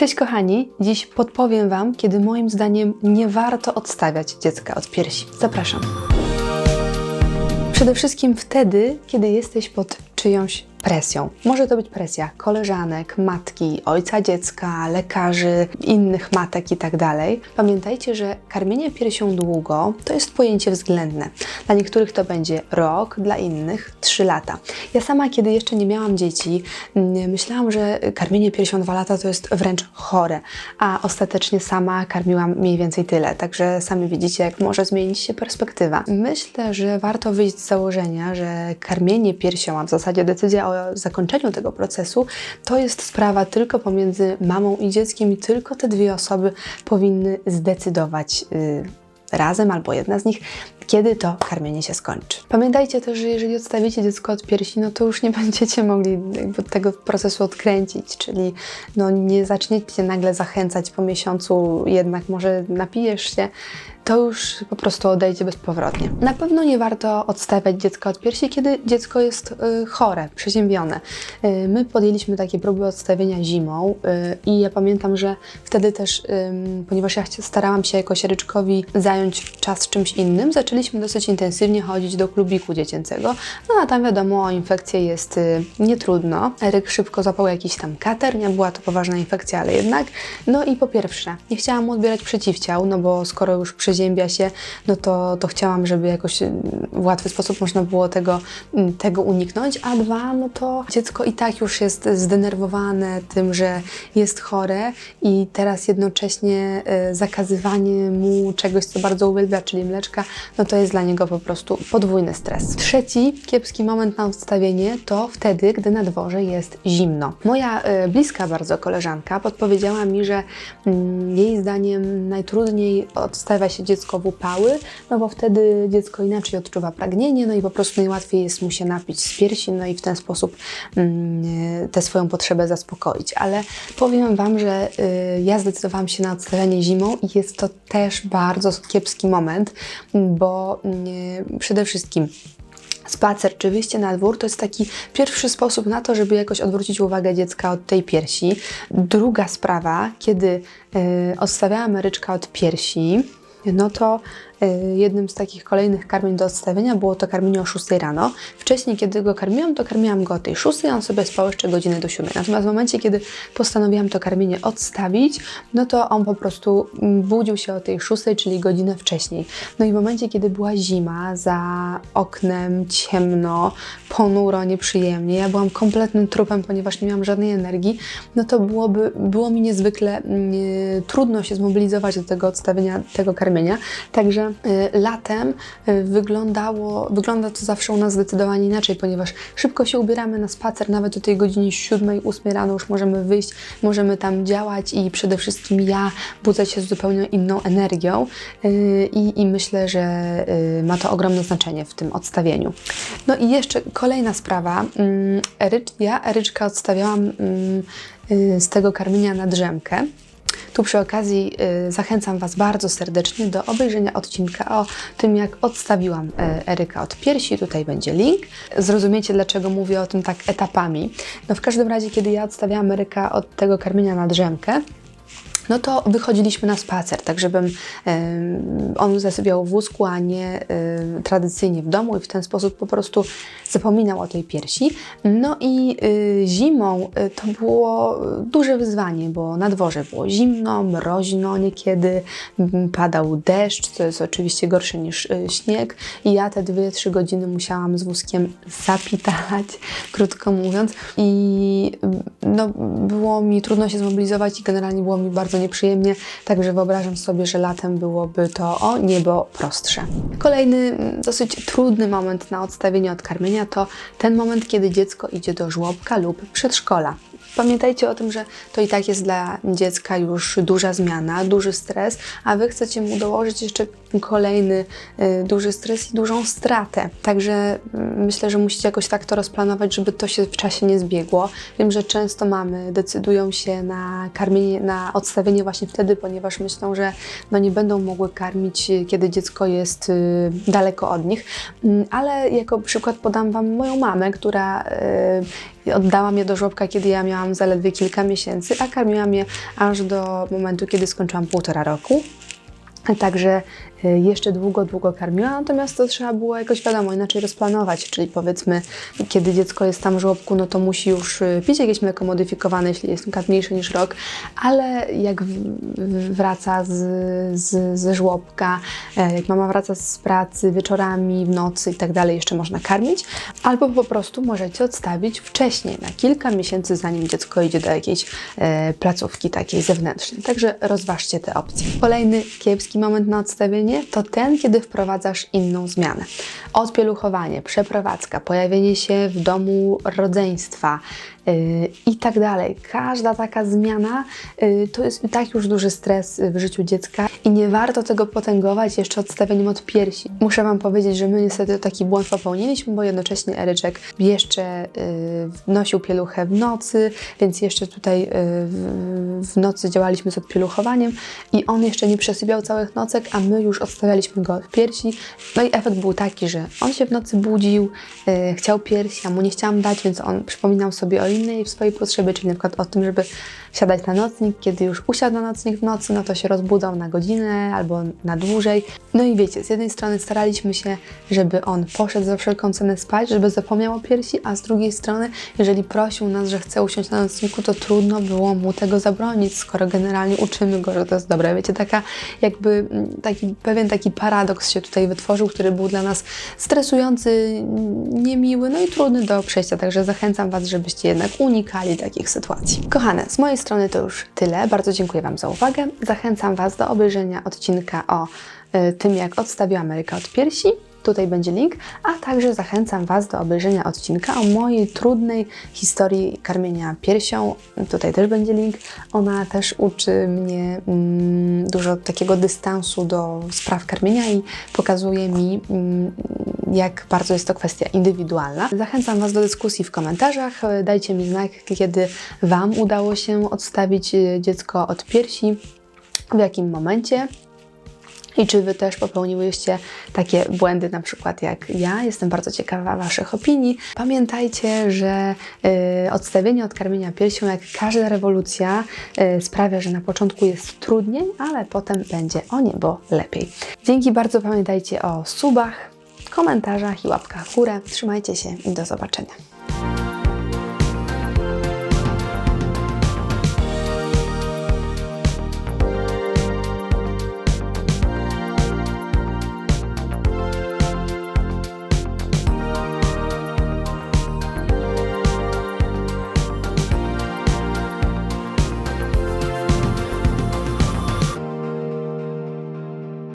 Cześć kochani, dziś podpowiem Wam, kiedy moim zdaniem nie warto odstawiać dziecka od piersi. Zapraszam. Przede wszystkim wtedy, kiedy jesteś pod czyjąś presją. Może to być presja koleżanek, matki, ojca dziecka, lekarzy, innych matek itd. Pamiętajcie, że karmienie piersią długo to jest pojęcie względne. Dla niektórych to będzie rok, dla innych trzy lata. Ja sama, kiedy jeszcze nie miałam dzieci, mm, myślałam, że karmienie piersią dwa lata to jest wręcz chore, a ostatecznie sama karmiłam mniej więcej tyle. Także sami widzicie, jak może zmienić się perspektywa. Myślę, że warto wyjść z założenia, że karmienie piersią, a w zasadzie decyzja o zakończeniu tego procesu, to jest sprawa tylko pomiędzy mamą i dzieckiem i tylko te dwie osoby powinny zdecydować y, razem albo jedna z nich, kiedy to karmienie się skończy. Pamiętajcie też, że jeżeli odstawicie dziecko od piersi, no to już nie będziecie mogli tego procesu odkręcić, czyli no nie zaczniecie nagle zachęcać po miesiącu, jednak może napijesz się, to już po prostu odejdzie bezpowrotnie. Na pewno nie warto odstawiać dziecka od piersi, kiedy dziecko jest y, chore, przeziębione. Y, my podjęliśmy takie próby odstawienia zimą y, i ja pamiętam, że wtedy też, ponieważ ja starałam się jakoś Ryczkowi zająć czas czymś innym, zaczęliśmy dosyć intensywnie chodzić do klubiku dziecięcego. No a tam wiadomo, o infekcję jest y, nietrudno. Eryk szybko zapał jakiś tam kater, nie była to poważna infekcja, ale jednak. No i po pierwsze, nie chciałam mu odbierać przeciwciał, no bo skoro już przeziębia się, no to, to chciałam, żeby jakoś y, w łatwy sposób można było tego, y, tego uniknąć. A dwa, no to dziecko i tak już jest zdenerwowane tym, że jest chore i teraz jednocześnie y, zakazywanie mu czegoś, co bardzo uwielbia, czyli mleczka, no to jest dla niego po prostu podwójny stres. Trzeci kiepski moment na odstawienie to wtedy, gdy na dworze jest zimno. Moja y, bliska bardzo koleżanka podpowiedziała mi, że mm, jej zdaniem najtrudniej odstawia się dziecko w upały, no bo wtedy dziecko inaczej odczuwa pragnienie, no i po prostu najłatwiej jest mu się napić z piersi, no i w ten sposób y, tę swoją potrzebę zaspokoić. Ale powiem Wam, że y, ja zdecydowałam się na odstawianie zimą i jest to też bardzo kiepski moment, bo przede wszystkim Spacer czy wyjście na dwór to jest taki pierwszy sposób na to, żeby jakoś odwrócić uwagę dziecka od tej piersi. Druga sprawa, kiedy y, odstawiałam Ryczka od piersi, no to jednym z takich kolejnych karmień do odstawienia było to karmienie o 6 rano. Wcześniej, kiedy go karmiłam, to karmiłam go o tej 6, a on sobie spał jeszcze godzinę do 7. Natomiast w momencie, kiedy postanowiłam to karmienie odstawić, no to on po prostu mm, budził się o tej 6, czyli godzinę wcześniej. No i w momencie, kiedy była zima, za oknem ciemno, ponuro, nieprzyjemnie, ja byłam kompletnym trupem, ponieważ nie miałam żadnej energii, no to byłoby, było mi niezwykle mm, trudno się zmobilizować do tego odstawienia tego karmienia. Także y, latem y, wyglądało, wygląda to zawsze u nas zdecydowanie inaczej, ponieważ szybko się ubieramy na spacer, nawet o tej godzinie 7, 8 rano już możemy wyjść, możemy tam działać i przede wszystkim ja budzę się z zupełnie inną energią y, i, i myślę, że ma to ogromne znaczenie w tym odstawieniu. No i jeszcze kolejna sprawa. Mm, ja Eryczka odstawiałam mm, z tego karmienia na drzemkę. Tu przy okazji y, zachęcam Was bardzo serdecznie do obejrzenia odcinka o tym, jak odstawiłam y, Eryka od piersi. Tutaj będzie link. Zrozumiecie, dlaczego mówię o tym tak etapami. No w każdym razie, kiedy ja odstawiałam Eryka od tego karmienia na drzemkę, no to wychodziliśmy na spacer, tak żebym on zasypiał w wózku, a nie tradycyjnie w domu i w ten sposób po prostu zapominał o tej piersi. No i y, zimą y, to było duże wyzwanie, bo na dworze było zimno, mroźno niekiedy, padał deszcz, co jest oczywiście gorsze niż y, śnieg i ja te dwie, trzy godziny musiałam z wózkiem zapitać, krótko mówiąc i no, było mi trudno się zmobilizować i generalnie było mi bardzo nieprzyjemnie, także wyobrażam sobie, że latem byłoby to o niebo prostsze. Kolejny mm, dosyć trudny moment na odstawienie od karmienia to ten moment, kiedy dziecko idzie do żłobka lub przedszkola. Pamiętajcie o tym, że to i tak jest dla dziecka już duża zmiana, duży stres, a Wy chcecie mu dołożyć jeszcze kolejny y, duży stres i dużą stratę. Także y, myślę, że musicie jakoś tak to rozplanować, żeby to się w czasie nie zbiegło. Wiem, że często mamy decydują się na karmienie, na odstawienie właśnie wtedy, ponieważ myślą, że no nie będą mogły karmić, kiedy dziecko jest y, daleko od nich. Mm, Ale jako przykład podam Wam moją mamę, która y, Oddałam je do żłobka, kiedy ja miałam zaledwie kilka miesięcy, a karmiłam je aż do momentu, kiedy skończyłam półtora roku. Także y, jeszcze długo, długo karmiła, natomiast to trzeba było jakoś wiadomo inaczej rozplanować, czyli powiedzmy, kiedy dziecko jest tam w żłobku, no to musi już y, pić jakieś mleko modyfikowane, jeśli jest na mniejsze niż rok, ale jak wraca z, z, ze żłobka, e, jak mama wraca z pracy wieczorami, w nocy i tak dalej, jeszcze można karmić, albo po prostu możecie odstawić wcześniej, na kilka miesięcy, zanim dziecko idzie do jakiejś e, placówki takiej zewnętrznej. Także rozważcie te opcje. Kolejny kiepski moment na odstawienie to ten, kiedy wprowadzasz inną zmianę. Odpieluchowanie, przeprowadzka, pojawienie się w domu rodzeństwa i tak dalej. Każda taka zmiana yy, to jest i tak już duży stres w życiu dziecka i nie warto tego potęgować jeszcze odstawieniem od piersi. Muszę Wam powiedzieć, że my niestety taki błąd popełniliśmy, bo jednocześnie Eryczek jeszcze yy, nosił pieluchę w nocy, więc jeszcze tutaj w, nocy działaliśmy z odpieluchowaniem i on jeszcze nie przesypiał całych nocek, a my już odstawialiśmy go od piersi. No i efekt był taki, że on się w nocy budził, chciał piersi, a mu nie chciałam dać, więc on przypominał sobie o innej swojej potrzebie, czyli na przykład o tym, żeby siadać na nocnik. Kiedy już usiadł na nocnik w nocy, no to się rozbudzał na godzinę albo na dłużej. No i wiecie, z jednej strony staraliśmy się, żeby on poszedł za wszelką cenę spać, żeby zapomniał o piersi, a z drugiej strony, jeżeli prosił nas, że chce usiąść na nocniku, to trudno było mu tego zabronić, skoro generalnie uczymy go, że to jest dobre. Wiecie, taka jakby mm, taki pewien taki paradoks się tutaj wytworzył, który był dla nas stresujący, niemiły, no i trudny do przejścia. Także zachęcam Was, żebyście jednak unikali takich sytuacji. Kochane, z mojej strony to już tyle. Bardzo dziękuję Wam za uwagę. Zachęcam Was do obejrzenia odcinka o y, tym, jak odstawiła Ameryka od piersi. Tutaj będzie link, a także zachęcam Was do obejrzenia odcinka o mojej trudnej historii karmienia piersią. Tutaj też będzie link. Ona też uczy mnie mm, dużo takiego dystansu do spraw karmienia i pokazuje mi, mm, jak bardzo jest to kwestia indywidualna. Zachęcam Was do dyskusji w komentarzach. Dajcie mi znak, kiedy Wam udało się odstawić y, dziecko od piersi, w jakim momencie. I czy Wy też popełniłyście takie błędy, na przykład jak ja? Jestem bardzo ciekawa Waszych opinii. Pamiętajcie, że y, odstawienie od karmienia piersią, jak każda rewolucja, y, sprawia, że na początku jest trudniej, ale potem będzie o niebo lepiej. Dzięki bardzo pamiętajcie o subach, komentarzach i łapkach w górę. Trzymajcie się i do zobaczenia.